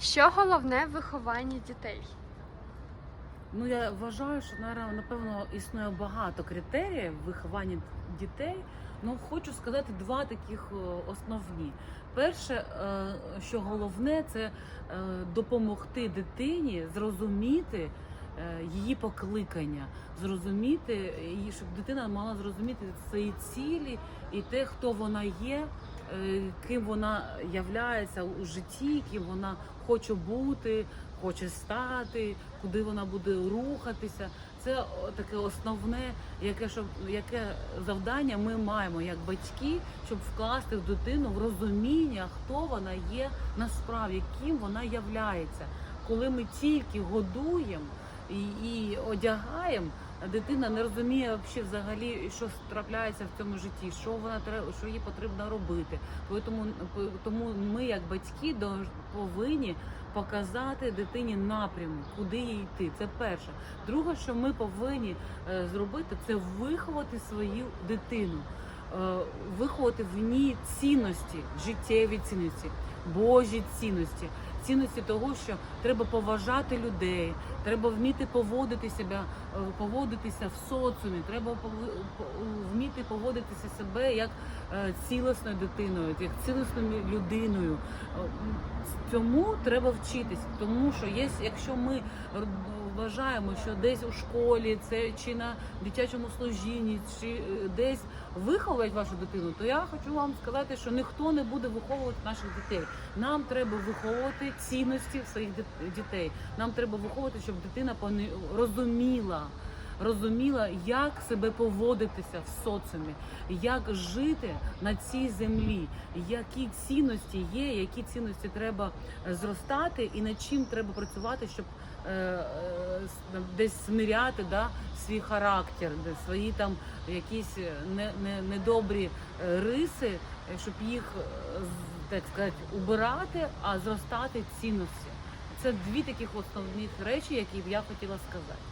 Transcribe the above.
Що головне в вихованні дітей? Ну я вважаю, що напевно існує багато критеріїв виховання дітей. Ну хочу сказати два таких е, основні. Перше, е, що головне, це е, допомогти дитині зрозуміти її покликання, зрозуміти її, щоб дитина мала зрозуміти свої цілі і те, хто вона є, ким вона являється у житті, ким вона хоче бути, хоче стати, куди вона буде рухатися. Це таке основне, яке щоб яке завдання ми маємо як батьки, щоб вкласти в дитину в розуміння, хто вона є насправді, ким вона являється. Коли ми тільки годуємо і, і одягаємо, дитина не розуміє взагалі, що трапляється в цьому житті, що вона що їй потрібно робити. Тому, тому ми, як батьки, повинні показати дитині напрямок, куди їй йти. Це перше. Друге, що ми повинні е, зробити, це виховати свою дитину, е, виховати в ній цінності, життєві цінності, Божі цінності. Цінності того, що треба поважати людей, треба вміти поводити себе, е, поводитися в соціумі, треба вміти поводитися себе як е, цілісною дитиною, як цілісною людиною. Е, Цьому треба вчитись, тому що є, якщо ми вважаємо, що десь у школі, це чи на дитячому служінні, чи е, десь виховують вашу дитину, то я хочу вам сказати, що ніхто не буде виховувати наших дітей. Нам треба виховувати цінності своїх дітей. Нам треба виховувати, щоб дитина розуміла. Розуміла, як себе поводитися в соціумі, як жити на цій землі, які цінності є, які цінності треба е, зростати, і над чим треба працювати, щоб е, е, десь смиряти да, свій характер, свої там якісь е, не, не, недобрі е, риси, щоб їх так сказати убирати, а зростати цінності. Це дві таких основних речі, які б я хотіла сказати.